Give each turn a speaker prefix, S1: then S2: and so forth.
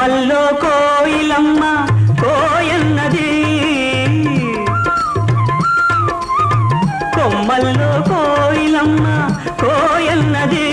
S1: కొమ్మల్లో కోయిలమ్మ కోయన్నది. కొమ్మల్లో కోయిలమ్మ కోయన్నది.